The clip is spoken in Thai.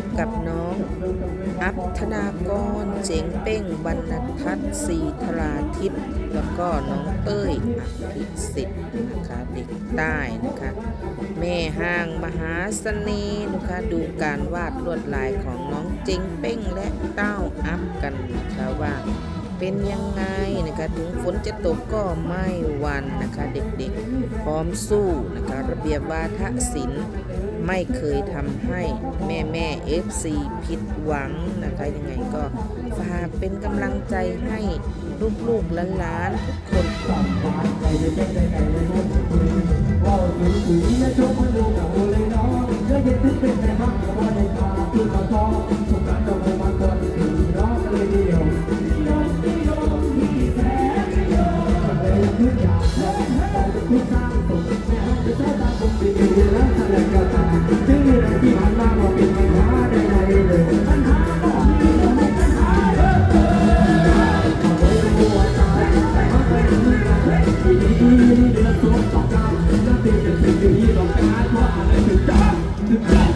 บกับน้อง อัพธนากร เจ๋งเป้งบรรณทัศน์สีธราทิพย์แล้วก็น้องเต้ยอภิสิทธิ์นะคะเด็กใต้นะคะ แม่ห้างมหาสนีนะคะดูการวาดลวดลายของน้องเจ๋งเป้งและเต้าอัพกันนะคะว่าเป็นยังไงนะคะถึงฝนจะตกก็ไม่วันนะคะ เด็กๆ พร้อมสู้นะคะ ระเบียบวาทศิลป์ไม่เคยทำให้แม่แม่ เอฟซีผิดหวังนะคะ ยังไงก็ฝากเป็นกำลังใจให้ลูกๆหลานๆทุกคน อย่